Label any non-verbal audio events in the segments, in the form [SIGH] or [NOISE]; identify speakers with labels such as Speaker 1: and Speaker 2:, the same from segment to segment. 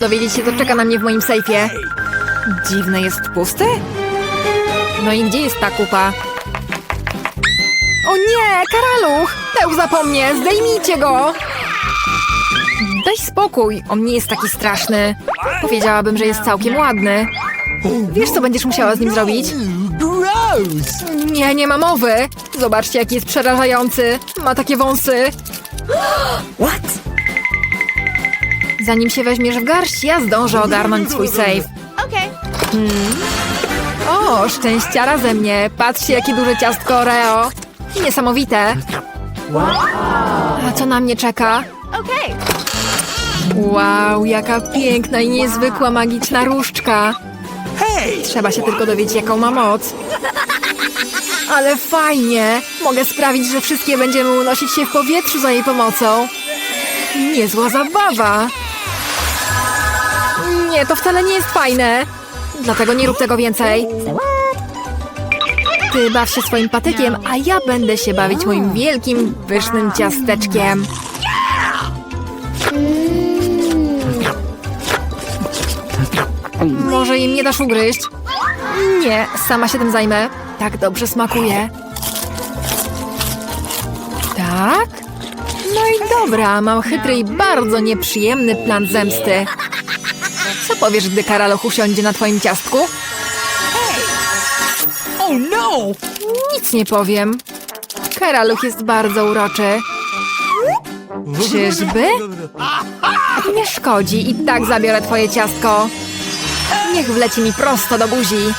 Speaker 1: dowiedzieć się, co czeka na mnie w moim sejfie. Dziwne jest pusty? No i gdzie jest ta kupa? O nie, karaluch! Pełza po zdejmijcie go! Daj spokój, on nie jest taki straszny. Powiedziałabym, że jest całkiem ładny. Wiesz, co będziesz musiała z nim zrobić? Nie, nie ma mowy. Zobaczcie, jaki jest przerażający. Ma takie wąsy. [GASPS]
Speaker 2: What?
Speaker 1: Zanim się weźmiesz w garść, ja zdążę ogarnąć swój safe.
Speaker 3: Okay.
Speaker 1: O, szczęściara ze mnie. Patrzcie, jakie duże ciastko Oreo. Niesamowite. A co na mnie czeka?
Speaker 3: Okay.
Speaker 1: Wow, jaka piękna i niezwykła magiczna różdżka.
Speaker 2: Hey!
Speaker 1: Trzeba się tylko dowiedzieć, jaką ma moc. Ale fajnie! Mogę sprawić, że wszystkie będziemy unosić się w powietrzu za jej pomocą. Niezła zabawa! Nie, to wcale nie jest fajne. Dlatego nie rób tego więcej. Ty baw się swoim patykiem, a ja będę się bawić moim wielkim, pysznym ciasteczkiem. Może im nie dasz ugryźć? Nie, sama się tym zajmę. Tak dobrze smakuje. Tak? No i dobra, mam chytry i bardzo nieprzyjemny plan zemsty. Co powiesz, gdy Karaloch usiądzie na twoim ciastku?
Speaker 2: Oh no!
Speaker 1: Nic nie powiem. Karaluch jest bardzo uroczy. Czyżby? Nie szkodzi, i tak zabiorę twoje ciastko. Niech wleci mi prosto do buzi.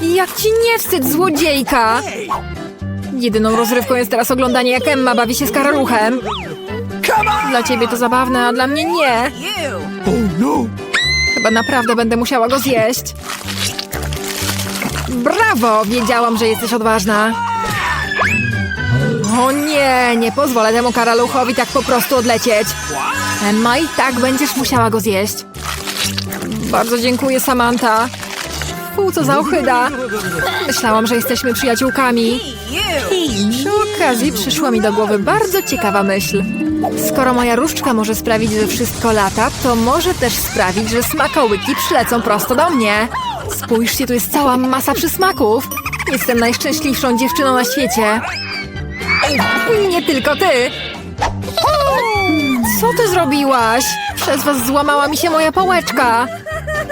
Speaker 1: Jak ci nie wstyd, złodziejka! Jedyną rozrywką jest teraz oglądanie, jak Emma bawi się z karaluchem. Dla ciebie to zabawne, a dla mnie nie.
Speaker 2: Oh no!
Speaker 1: Chyba naprawdę będę musiała go zjeść. Brawo! Wiedziałam, że jesteś odważna. O nie, nie pozwolę temu karaluchowi tak po prostu odlecieć. Emma, i tak będziesz musiała go zjeść. Bardzo dziękuję, Samantha. Fu, co za ochyda. Myślałam, że jesteśmy przyjaciółkami. Przy okazji przyszła mi do głowy bardzo ciekawa myśl. Skoro moja różdżka może sprawić, że wszystko lata, to może też sprawić, że smakołyki przylecą prosto do mnie. Spójrzcie, tu jest cała masa przysmaków. Jestem najszczęśliwszą dziewczyną na świecie. Nie tylko ty. Co ty zrobiłaś? Przez was złamała mi się moja pałeczka.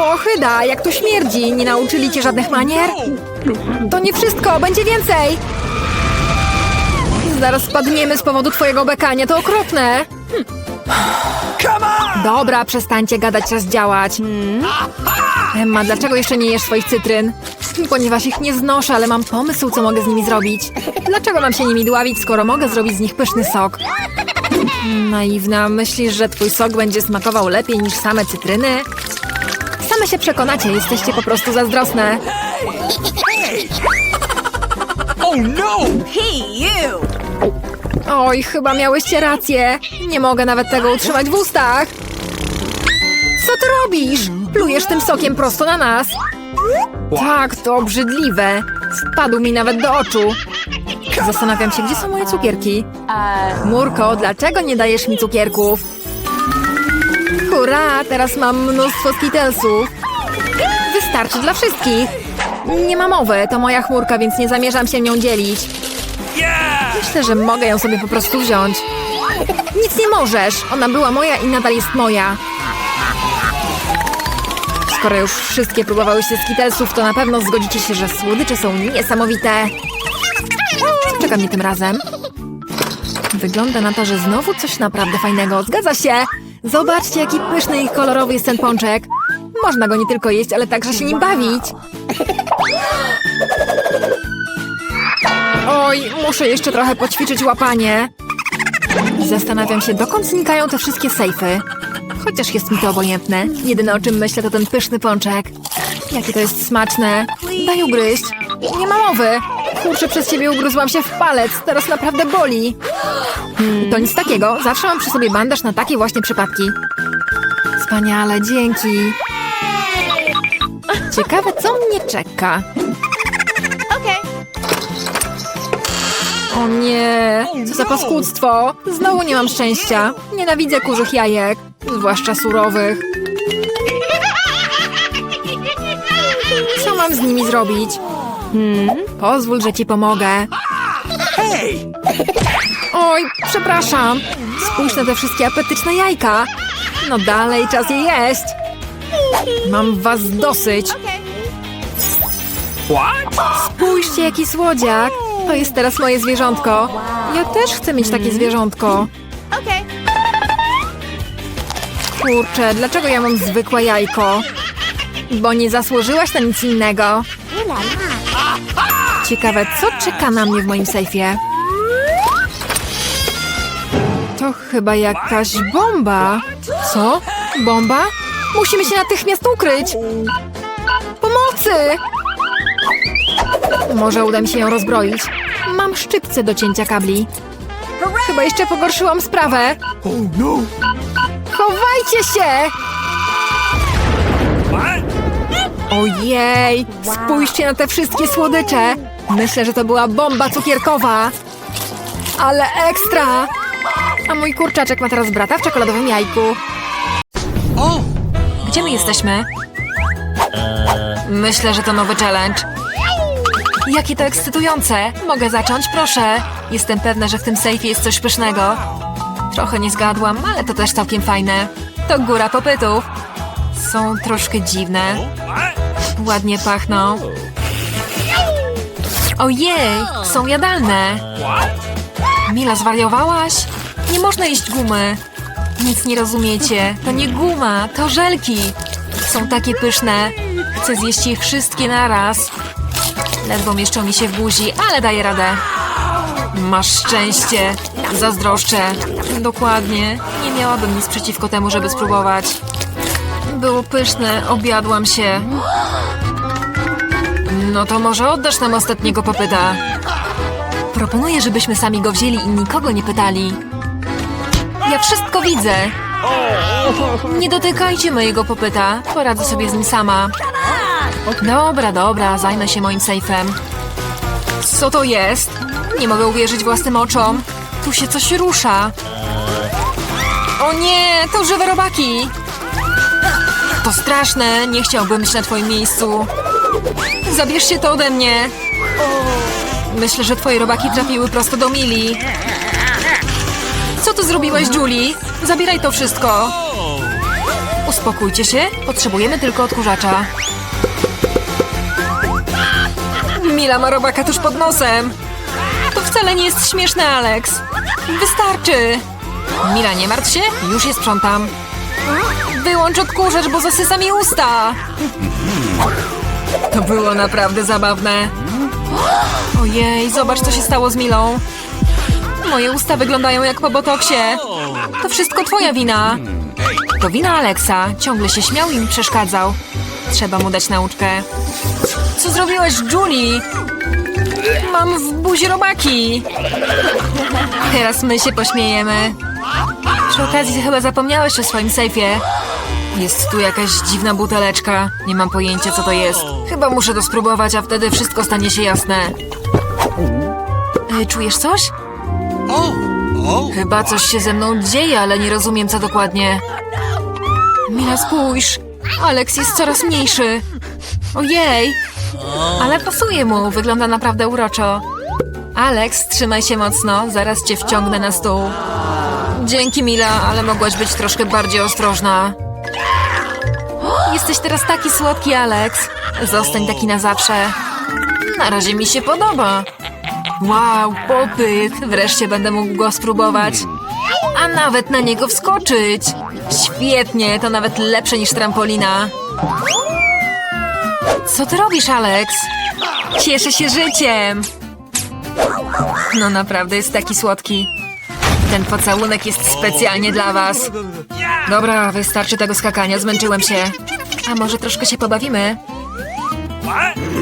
Speaker 1: Fu, ochyda, jak tu śmierdzi. Nie nauczyli cię żadnych manier? To nie wszystko, będzie więcej! Zaraz spadniemy z powodu twojego bekania, to okropne. Dobra, przestańcie gadać, czas działać. Emma, dlaczego jeszcze nie jesz swoich cytryn? Ponieważ ich nie znoszę, ale mam pomysł, co mogę z nimi zrobić. Dlaczego mam się nimi dławić, skoro mogę zrobić z nich pyszny sok? Naiwna, myślisz, że twój sok będzie smakował lepiej niż same cytryny? Same się przekonacie, jesteście po prostu zazdrosne.
Speaker 2: Oh no!
Speaker 3: Hey, you.
Speaker 1: Oj, chyba miałyście rację. Nie mogę nawet tego utrzymać w ustach. Co ty robisz? Plujesz tym sokiem prosto na nas. Tak, to obrzydliwe. Spadł mi nawet do oczu. Zastanawiam się, gdzie są moje cukierki. Murko, dlaczego nie dajesz mi cukierków? Hurra, teraz mam mnóstwo skitelsów. Wystarczy dla wszystkich. Nie ma mowy, to moja chmurka, więc nie zamierzam się nią dzielić. Myślę, że mogę ją sobie po prostu wziąć. Nic nie możesz. Ona była moja i nadal jest moja. Skoro już wszystkie próbowałyście skitelsów, to na pewno zgodzicie się, że słodycze są niesamowite. Czeka mnie tym razem? Wygląda na to, że znowu coś naprawdę fajnego. Zgadza się! Zobaczcie, jaki pyszny i kolorowy jest ten pączek. Można go nie tylko jeść, ale także się nim bawić. Oj, muszę jeszcze trochę poćwiczyć łapanie. Zastanawiam się, dokąd znikają te wszystkie sejfy. Chociaż jest mi to obojętne. Jedyne o czym myślę to ten pyszny pączek. Jakie to jest smaczne. Daj ugryźć. Nie ma mowy. Kurczę, przez ciebie ugryzłam się w palec. Teraz naprawdę boli. Hmm, to nic takiego. Zawsze mam przy sobie bandaż na takie właśnie przypadki. Wspaniale, dzięki. Ciekawe, co mnie czeka. O nie, co za paskudztwo. Znowu nie mam szczęścia. Nienawidzę kurzych jajek, zwłaszcza surowych. Co mam z nimi zrobić? Hmm, pozwól, że ci pomogę.
Speaker 2: Hey!
Speaker 1: Oj, przepraszam. Spójrz na te wszystkie apetyczne jajka. No dalej, czas je jeść. Mam was dosyć. Spójrzcie, jaki słodziak. To jest teraz moje zwierzątko. Ja też chcę mieć takie zwierzątko. Kurczę, dlaczego ja mam zwykłe jajko? Bo nie zasłużyłaś na nic innego. Ciekawe, co czeka na mnie w moim sejfie? To chyba jakaś bomba. Co? Bomba? Musimy się natychmiast ukryć! Pomocy! Może uda mi się ją rozbroić. Mam szczypce do cięcia kabli. Chyba jeszcze pogorszyłam sprawę. Chowajcie się! Ojej! Spójrzcie na te wszystkie słodycze! Myślę, że to była bomba cukierkowa! Ale ekstra! A mój kurczaczek ma teraz brata w czekoladowym jajku.
Speaker 2: Oh!
Speaker 1: Gdzie my jesteśmy? Myślę, że to nowy challenge. Jakie to ekscytujące! Mogę zacząć, proszę. Jestem pewna, że w tym sejfie jest coś pysznego. Trochę nie zgadłam, ale to też całkiem fajne. To góra popytów. Są troszkę dziwne. Ładnie pachną. Ojej, są jadalne. Mila, zwariowałaś? Nie można jeść gumy. Nic nie rozumiecie. To nie guma, to żelki. Są takie pyszne. Chcę zjeść je wszystkie naraz. Ledwo mieszczą mi się w buzi, ale daję radę. Masz szczęście. Zazdroszczę. Dokładnie. Nie miałabym nic przeciwko temu, żeby spróbować. Było pyszne, objadłam się. No to może oddasz nam ostatniego popyta. Proponuję, żebyśmy sami go wzięli i nikogo nie pytali. Ja wszystko widzę. Nie dotykajcie mojego popyta. Poradzę sobie z nim sama. Dobra, dobra, zajmę się moim sejfem. Co to jest? Nie mogę uwierzyć własnym oczom. Tu się coś rusza. O nie, to żywe robaki. To straszne, nie chciałbym być na twoim miejscu. Zabierzcie to ode mnie. Myślę, że twoje robaki trafiły prosto do Mili. Co ty zrobiłaś, Julie? Zabieraj to wszystko. Uspokójcie się, potrzebujemy tylko odkurzacza. Mila ma robaka tuż pod nosem. To wcale nie jest śmieszne, Alex. Wystarczy. Mila, nie martw się, już je sprzątam. Wyłącz odkurzacz, bo zasysa mi usta. To było naprawdę zabawne. Ojej, zobacz, co się stało z Milą. Moje usta wyglądają jak po botoksie. To wszystko twoja wina. To wina Alexa. Ciągle się śmiał i mi przeszkadzał. Trzeba mu dać nauczkę. Co zrobiłaś, Julie? Mam w buzi robaki. Teraz my się pośmiejemy. Przy okazji chyba zapomniałeś o swoim sejfie. Jest tu jakaś dziwna buteleczka. Nie mam pojęcia, co to jest. Chyba muszę to spróbować, a wtedy wszystko stanie się jasne. E, czujesz coś? Chyba coś się ze mną dzieje, ale nie rozumiem, co dokładnie. Mila, spójrz. Alex jest coraz mniejszy. Ojej. Ale pasuje mu, wygląda naprawdę uroczo. Alex, trzymaj się mocno, zaraz cię wciągnę na stół. Dzięki, Mila, ale mogłaś być troszkę bardziej ostrożna. Jesteś teraz taki słodki, Alex. Zostań taki na zawsze. Na razie mi się podoba. Wow, popyt! Wreszcie będę mógł go spróbować. A nawet na niego wskoczyć. Świetnie, to nawet lepsze niż trampolina. Co ty robisz, Alex? Cieszę się życiem. No naprawdę jest taki słodki. Ten pocałunek jest specjalnie dla was. Dobra, wystarczy tego skakania, zmęczyłem się. A może troszkę się pobawimy?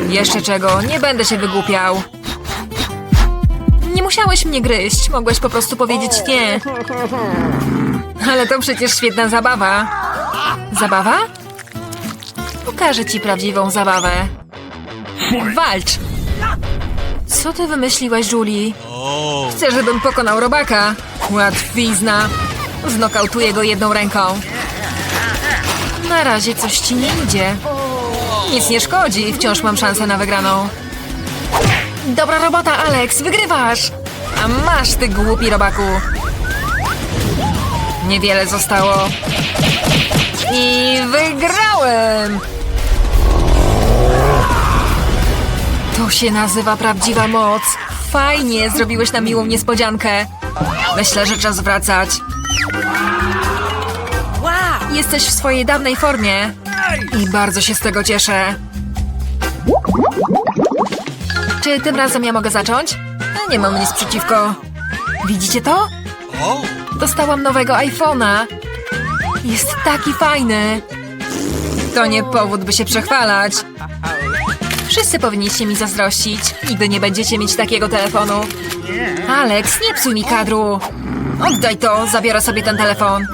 Speaker 1: Jeszcze czego, nie będę się wygłupiał. Nie musiałeś mnie gryźć, mogłeś po prostu powiedzieć nie. Ale to przecież świetna zabawa. Zabawa? Pokażę ci prawdziwą zabawę. Walcz! Co ty wymyśliłaś, Julie? Chcę, żebym pokonał robaka. Łatwizna. Znokautuję go jedną ręką. Na razie coś ci nie idzie. Nic nie szkodzi, wciąż mam szansę na wygraną. Dobra robota, Alex, wygrywasz! A masz, ty głupi robaku. Niewiele zostało. I wygrałem! To się nazywa prawdziwa moc. Fajnie, zrobiłeś na miłą niespodziankę. Myślę, że czas wracać. Jesteś w swojej dawnej formie. I bardzo się z tego cieszę. Czy tym razem ja mogę zacząć? Nie mam nic przeciwko. Widzicie to? Dostałam nowego iPhone'a. Jest taki fajny. To nie powód, by się przechwalać. Wszyscy powinniście mi zazdrościć, gdy nie będziecie mieć takiego telefonu. Alex, nie psuj mi kadru. Oddaj to, zabiorę sobie ten telefon.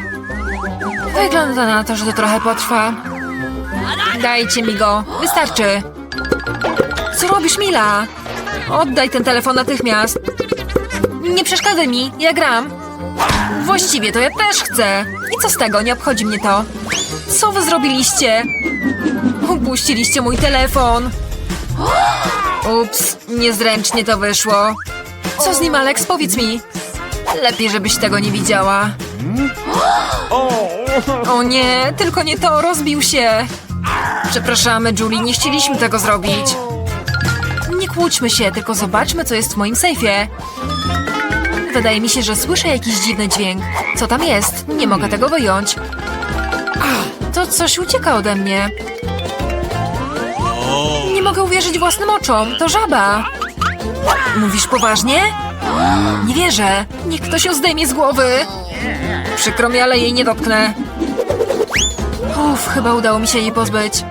Speaker 1: Wygląda na to, że to trochę potrwa. Dajcie mi go, wystarczy. Co robisz, Mila? Oddaj ten telefon natychmiast. Nie przeszkadzaj mi, ja gram. Właściwie to ja też chcę. I co z tego, nie obchodzi mnie to. Co wy zrobiliście? Upuściliście mój telefon. Ups, niezręcznie to wyszło. Co z nim, Alex? Powiedz mi. Lepiej, żebyś tego nie widziała. O nie, tylko nie to, rozbił się. Przepraszamy, Julie, nie chcieliśmy tego zrobić. Nie kłóćmy się, tylko zobaczmy, co jest w moim sejfie. Wydaje mi się, że słyszę jakiś dziwny dźwięk. Co tam jest? Nie mogę tego wyjąć. To coś ucieka ode mnie. Nie mogę uwierzyć własnym oczom. To żaba. Mówisz poważnie? Nie wierzę. Niech ktoś ją zdejmie z głowy. Przykro mi, ale jej nie dotknę. Uff, chyba udało mi się jej pozbyć.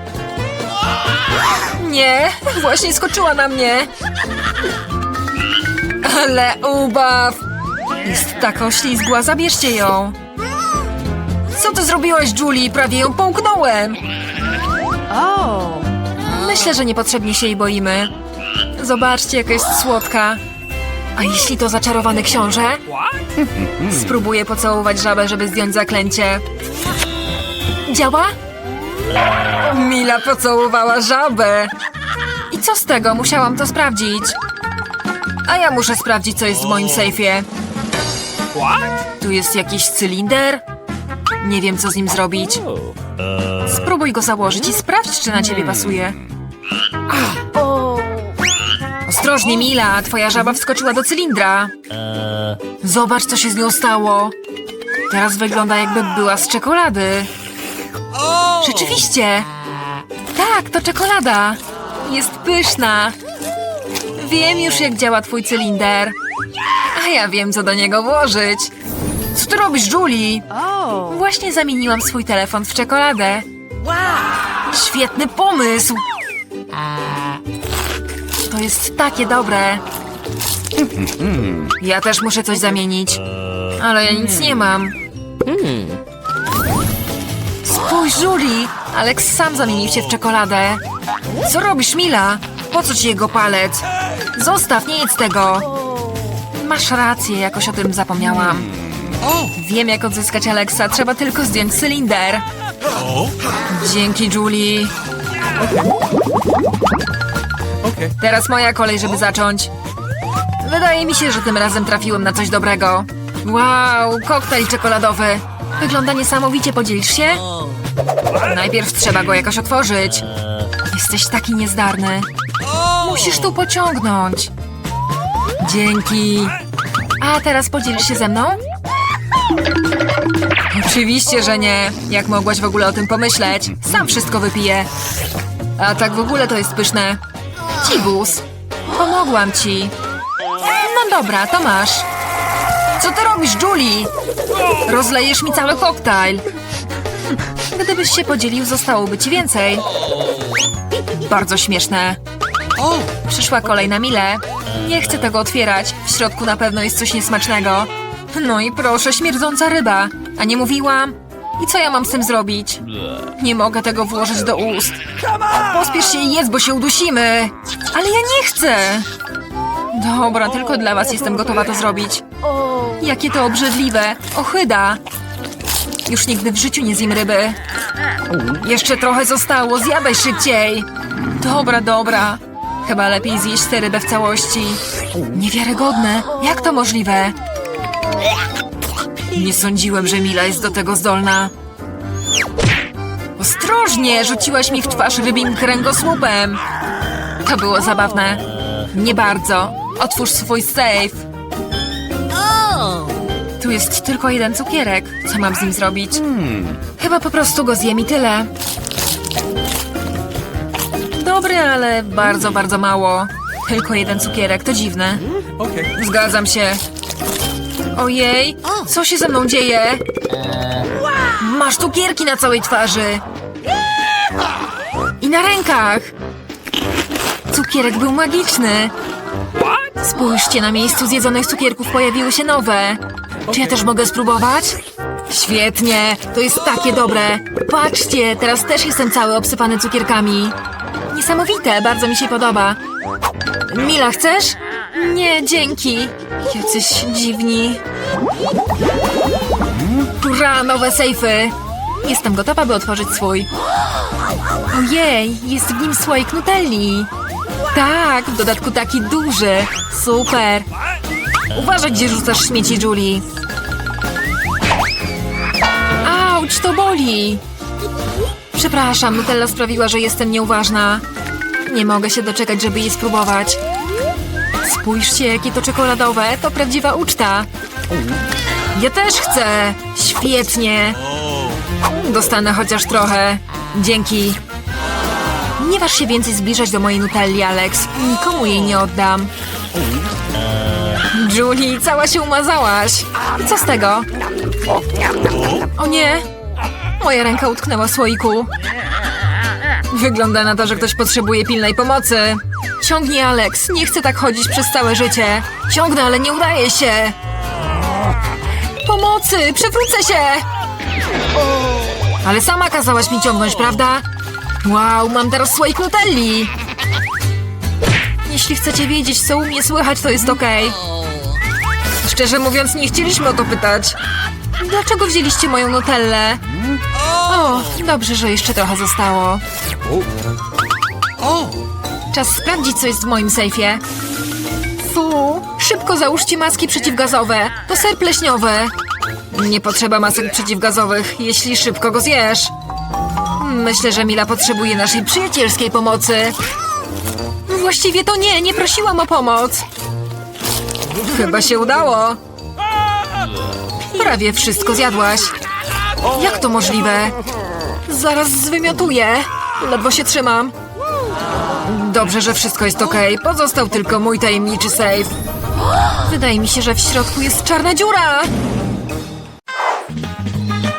Speaker 1: Nie, właśnie skoczyła na mnie. Ale ubaw! Jest taka oślizgła, zabierzcie ją. Co ty zrobiłaś, Julie? Prawie ją połknąłem. Myślę, że niepotrzebnie się jej boimy. Zobaczcie, jaka jest słodka. A jeśli to zaczarowany książę? Spróbuję pocałować żabę, żeby zdjąć zaklęcie. Działa? Mila pocałowała żabę. I co z tego? Musiałam to sprawdzić. A ja muszę sprawdzić, co jest w moim sejfie. Tu jest jakiś cylinder? Nie wiem, co z nim zrobić. Spróbuj go założyć i sprawdź, czy na ciebie pasuje. Ostrożnie, Mila, twoja żaba wskoczyła do cylindra. Zobacz, co się z nią stało. Teraz wygląda, jakby była z czekolady. Rzeczywiście! Tak, to czekolada. Jest pyszna. Wiem już, jak działa twój cylinder. A ja wiem, co do niego włożyć. Co ty robisz, Julie? Właśnie zamieniłam swój telefon w czekoladę. Świetny pomysł! Jest takie dobre. Ja też muszę coś zamienić. Ale ja nic nie mam. Spójrz, Julie! Alex sam zamienił się w czekoladę. Co robisz, Mila? Po co ci jego palec? Zostaw, nie jedz tego! Masz rację, jakoś o tym zapomniałam. Wiem, jak odzyskać Alexa, trzeba tylko zdjąć cylinder. Dzięki, Julie.
Speaker 2: Okay.
Speaker 1: Teraz moja kolej, żeby zacząć. Wydaje mi się, że tym razem trafiłem na coś dobrego. Wow, koktajl czekoladowy. Wygląda niesamowicie, podzielisz się? Najpierw trzeba go jakoś otworzyć. Jesteś taki niezdarny. Musisz tu pociągnąć. Dzięki. A teraz podzielisz się ze mną? Oczywiście, że nie. Jak mogłaś w ogóle o tym pomyśleć? Sam wszystko wypiję. A tak w ogóle to jest pyszne. Cibus, pomogłam ci. No dobra, to masz. Co ty robisz, Julie? Rozlejesz mi cały koktajl. Gdybyś się podzielił, zostałoby ci więcej. Bardzo śmieszne. Przyszła kolej na Milę. Nie chcę tego otwierać. W środku na pewno jest coś niesmacznego. No i proszę, śmierdząca ryba. A nie mówiłam? I co ja mam z tym zrobić? Nie mogę tego włożyć do ust. Pospiesz się i jedz, bo się udusimy. Ale ja nie chcę. Dobra, tylko dla was jestem gotowa to zrobić. Jakie to obrzydliwe. Ochyda. Już nigdy w życiu nie zjem ryby. Jeszcze trochę zostało, zjadaj szybciej. Dobra, dobra. Chyba lepiej zjeść tę rybę w całości. Niewiarygodne. Jak to możliwe? Nie sądziłem, że Mila jest do tego zdolna. Ostrożnie! Rzuciłaś mi w twarz rybim kręgosłupem. To było zabawne. Nie bardzo. Otwórz swój safe. Tu jest tylko jeden cukierek. Co mam z nim zrobić? Chyba po prostu go zjem i tyle. Dobry, ale bardzo, bardzo mało. Tylko jeden cukierek, to dziwne.
Speaker 2: Okay.
Speaker 1: Zgadzam się. Ojej, co się ze mną dzieje? Masz cukierki na całej twarzy. I na rękach. Cukierek był magiczny. Spójrzcie, na miejscu zjedzonych cukierków pojawiły się nowe. Czy ja też mogę spróbować? Świetnie, to jest takie dobre. Patrzcie, teraz też jestem cały obsypany cukierkami. Niesamowite, bardzo mi się podoba. Mila, chcesz? Nie, dzięki. Jacyś dziwni. Hurra, nowe sejfy. Jestem gotowa, by otworzyć swój. Ojej, jest w nim słoik nutelli. Tak, w dodatku taki duży. Super. Uważaj, gdzie rzucasz śmieci, Julie. Auć, to boli. Przepraszam, Nutella sprawiła, że jestem nieuważna. Nie mogę się doczekać, żeby jej spróbować. Spójrzcie, jakie to czekoladowe. To prawdziwa uczta. Ja też chcę. Świetnie. Dostanę chociaż trochę. Dzięki. Nie waż się więcej zbliżać do mojej Nutelli, Alex. Nikomu jej nie oddam. Julie, cała się umazałaś. Co z tego? O nie! Moja ręka utknęła w słoiku. Wygląda na to, że ktoś potrzebuje pilnej pomocy. Ciągnij, Alex. Nie chcę tak chodzić przez całe życie. Ciągnę, ale nie udaje się. Pomocy! Przewrócę się! Ale sama kazałaś mi ciągnąć, prawda? Wow, mam teraz słoik Nutelli. Jeśli chcecie wiedzieć, co u mnie słychać, to jest okej. Szczerze mówiąc, nie chcieliśmy o to pytać. Dlaczego wzięliście moją Nutellę? O, dobrze, że jeszcze trochę zostało. Czas sprawdzić, co jest w moim sejfie. Fu, szybko załóżcie maski przeciwgazowe. To ser pleśniowy. Nie potrzeba masek przeciwgazowych, jeśli szybko go zjesz. Myślę, że Mila potrzebuje naszej przyjacielskiej pomocy. Właściwie to nie, nie prosiłam o pomoc. Chyba się udało. Prawie wszystko zjadłaś. Jak to możliwe? Zaraz zwymiotuję. Ledwo się trzymam. Dobrze, że wszystko jest okej. Pozostał tylko mój tajemniczy safe. Wydaje mi się, że w środku jest czarna dziura.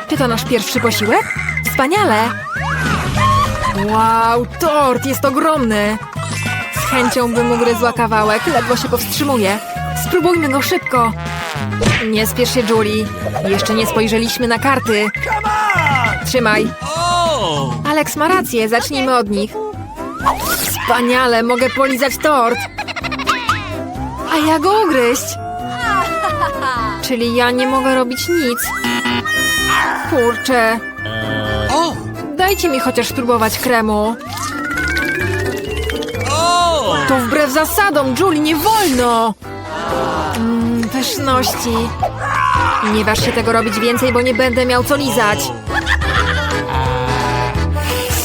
Speaker 1: Czy to nasz pierwszy posiłek? Wspaniale! Wow, tort jest ogromny! Z chęcią bym ugryzła kawałek, ledwo się powstrzymuję. Spróbujmy go szybko! Nie spiesz się, Julie. Jeszcze nie spojrzeliśmy na karty. Trzymaj. Alex ma rację, zacznijmy od nich. Wspaniale, mogę polizać tort. A ja go ugryźć. Czyli ja nie mogę robić nic. Kurczę, dajcie mi chociaż spróbować kremu. To wbrew zasadom, Julie, nie wolno! Mmm, pyszności. Nie waż się tego robić więcej, bo nie będę miał co lizać.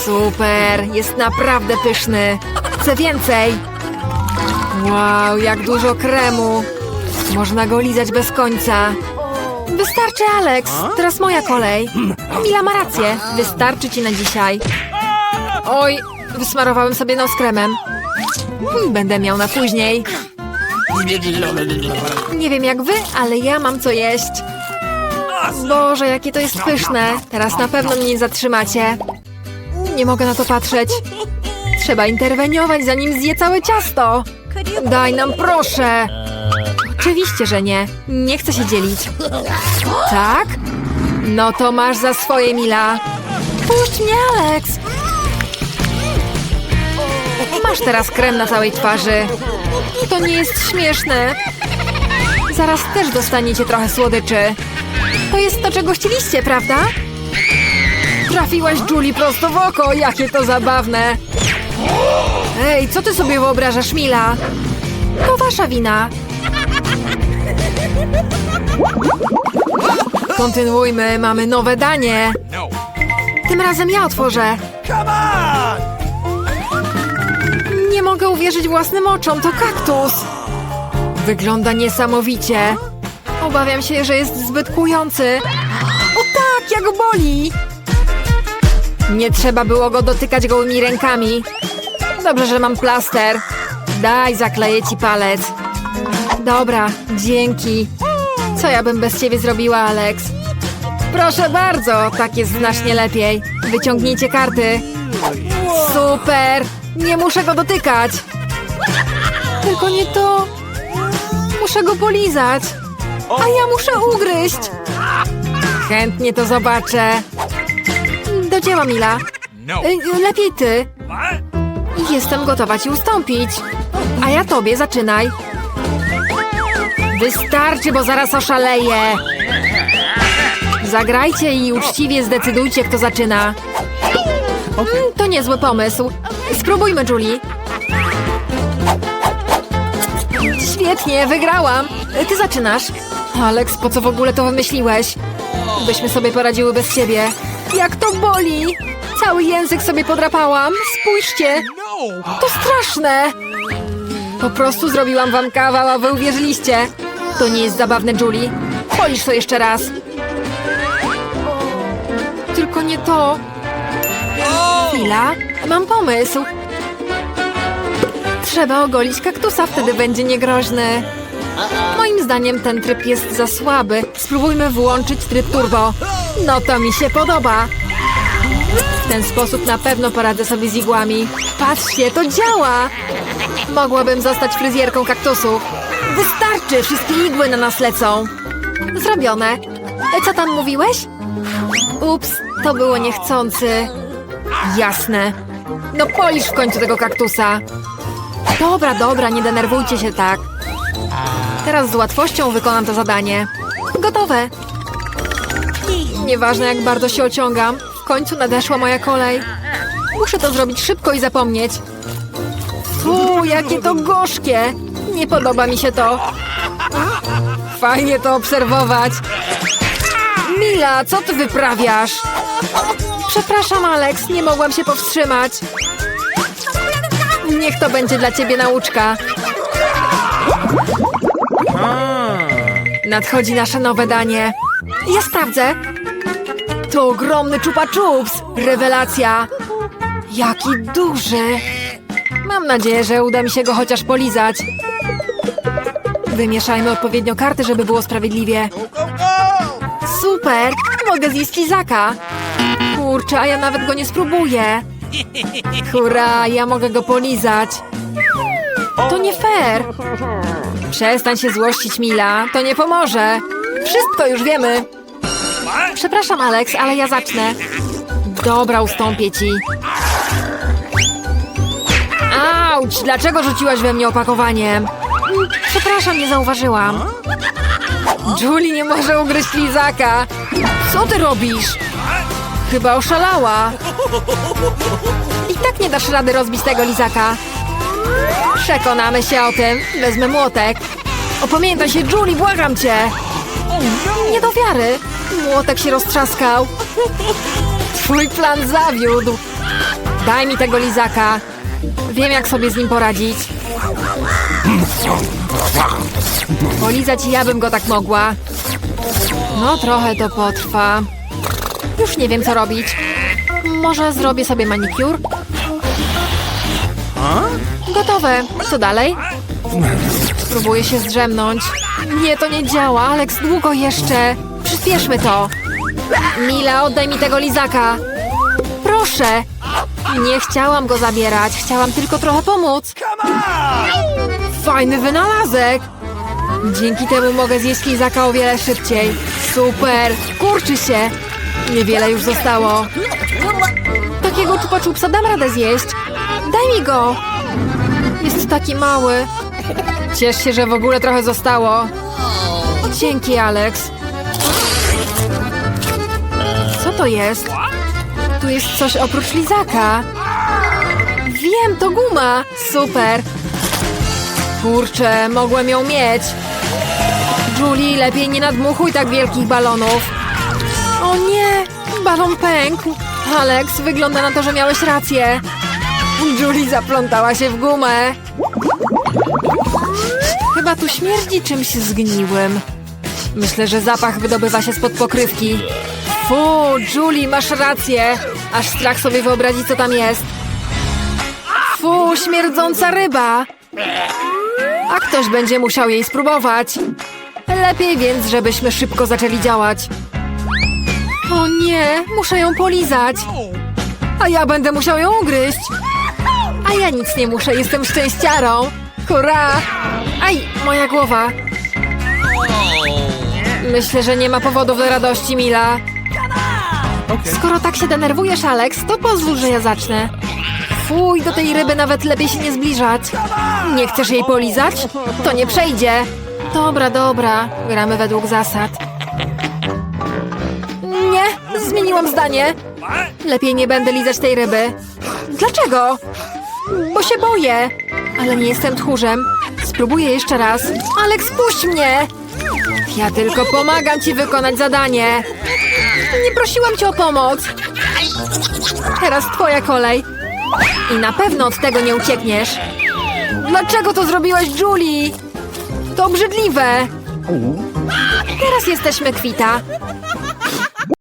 Speaker 1: Super, jest naprawdę pyszny. Chcę więcej. Wow, jak dużo kremu. Można go lizać bez końca. Wystarczy, Alex. Teraz moja kolej. Mila ma rację. Wystarczy ci na dzisiaj. Oj, wysmarowałem sobie nos kremem. Hmm, Będę miał na później. Nie wiem jak wy, ale ja mam co jeść. Boże, jakie to jest pyszne. Teraz na pewno mnie nie zatrzymacie. Nie mogę na to patrzeć. Trzeba interweniować, zanim zje całe ciasto. Daj nam, proszę. Oczywiście, że nie. Nie chcę się dzielić. Tak? No to masz za swoje, Mila. Puść mnie, Alex. Masz teraz krem na całej twarzy. To nie jest śmieszne. Zaraz też dostaniecie trochę słodyczy. To jest to, czego chcieliście, prawda? Trafiłaś Julie prosto w oko, jakie to zabawne. Ej, co ty sobie wyobrażasz, Mila? To wasza wina. Kontynuujmy, mamy nowe danie.
Speaker 2: No.
Speaker 1: Tym razem ja otworzę. Mogę uwierzyć własnym oczom, to kaktus. Wygląda niesamowicie. Obawiam się, że jest zbyt kujący. O tak, jak boli! Nie trzeba było go dotykać gołymi rękami. Dobrze, że mam plaster. Daj, zakleję ci palec. Dobra, dzięki. Co ja bym bez ciebie zrobiła, Alex? Proszę bardzo, tak jest znacznie lepiej. Wyciągnijcie karty. Super! Nie muszę go dotykać! Tylko nie to. Muszę go polizać. A ja muszę ugryźć. Chętnie to zobaczę. Do dzieła, Mila.
Speaker 2: No.
Speaker 1: Y, Lepiej ty. Jestem gotowa ci ustąpić. A ja tobie zaczynaj. Wystarczy, bo zaraz oszaleję. Zagrajcie i uczciwie zdecydujcie, kto zaczyna. Mm, To niezły pomysł. Spróbujmy, Julie. Świetnie, wygrałam. Ty zaczynasz. Alex, po co w ogóle to wymyśliłeś? Byśmy sobie poradziły bez ciebie. Jak to boli! Cały język sobie podrapałam. Spójrzcie, to straszne! Po prostu zrobiłam wam kawał, a wy uwierzyliście. To nie jest zabawne, Julie. Polisz to jeszcze raz. Tylko nie to. Chwila, mam pomysł. Trzeba ogolić kaktusa, wtedy będzie niegroźny. Moim zdaniem ten tryb jest za słaby. Spróbujmy włączyć tryb turbo. No to mi się podoba. W ten sposób na pewno poradzę sobie z igłami. Patrzcie, to działa! Mogłabym zostać fryzjerką kaktusów. Wystarczy, wszystkie igły na nas lecą. Zrobione. E, Co tam mówiłeś? Ups, to było niechcący. Jasne. No polisz w końcu tego kaktusa. Dobra, dobra, nie denerwujcie się tak. Teraz z łatwością wykonam to zadanie. Gotowe. Nieważne jak bardzo się ociągam, w końcu nadeszła moja kolej. Muszę to zrobić szybko i zapomnieć. Fu, jakie to gorzkie! Nie podoba mi się to. Fajnie to obserwować. Mila, co ty wyprawiasz? Przepraszam, Alex, nie mogłam się powstrzymać. Niech to będzie dla ciebie nauczka. Nadchodzi nasze nowe danie. Ja sprawdzę. To ogromny chupa chups. Rewelacja. Jaki duży. Mam nadzieję, że uda mi się go chociaż polizać. Wymieszajmy odpowiednio karty, żeby było sprawiedliwie. Super! Mogę zjeść lizaka. Kurczę, a ja nawet go nie spróbuję. Hurra, ja mogę go polizać. To nie fair. Przestań się złościć, Mila. To nie pomoże. Wszystko już wiemy. Przepraszam, Alex, ale ja zacznę. Dobra, ustąpię ci. Auć! Dlaczego rzuciłaś we mnie opakowaniem? Mm, Przepraszam, nie zauważyłam. Julie nie może ugryźć lizaka. Co ty robisz? Chyba oszalała. I tak nie dasz rady rozbić tego lizaka. Przekonamy się o tym. Wezmę młotek. Opamiętaj się, Julie, błagam cię. Nie do wiary. Młotek się roztrzaskał. Twój plan zawiódł. Daj mi tego lizaka. Wiem, jak sobie z nim poradzić. Polizać ja bym go tak mogła. No, trochę to potrwa. Już nie wiem, co robić. Może zrobię sobie manikur? Gotowe. Co dalej? Spróbuję się zdrzemnąć. Nie, to nie działa. Alex, długo jeszcze. Przyspieszmy to. Mila, oddaj mi tego lizaka. Proszę. Nie chciałam go zabierać. Chciałam tylko trochę pomóc. Fajny wynalazek. Dzięki temu mogę zjeść lizaka o wiele szybciej. Super. Kurczy się. Niewiele już zostało. Takiego czupa czupsa dam radę zjeść. Daj mi go. Jest taki mały. Ciesz się, że w ogóle trochę zostało. Dzięki, Alex. Co to jest? Tu jest coś oprócz lizaka. Wiem, to guma. Super. Kurczę, mogłem ją mieć. Julie, lepiej nie nadmuchuj tak wielkich balonów. O nie, balon pękł. Alex, wygląda na to, że miałeś rację. Julie zaplątała się w gumę. Chyba tu śmierdzi czymś zgniłym. Myślę, że zapach wydobywa się spod pokrywki. Fu, Julie, masz rację. Aż strach sobie wyobrazić, co tam jest. Fu, śmierdząca ryba. A ktoś będzie musiał jej spróbować. Lepiej więc, żebyśmy szybko zaczęli działać. O nie, muszę ją polizać. A ja będę musiał ją ugryźć. A ja nic nie muszę, jestem szczęściarą. Hurra! Aj, moja głowa. Myślę, że nie ma powodu do radości, Mila. Skoro tak się denerwujesz, Alex, to pozwól, że ja zacznę. Fuj, do tej ryby nawet lepiej się nie zbliżać. Nie chcesz jej polizać? To nie przejdzie. Dobra, dobra. Gramy według zasad. Zmieniłam zdanie. Lepiej nie będę lizać tej ryby. Dlaczego? Bo się boję. Ale nie jestem tchórzem. Spróbuję jeszcze raz. Alex, puść mnie! Ja tylko pomagam ci wykonać zadanie. Nie prosiłam cię o pomoc. Teraz twoja kolej. I na pewno od tego nie uciekniesz. Dlaczego to zrobiłaś, Julie? To obrzydliwe. Teraz jesteśmy kwita.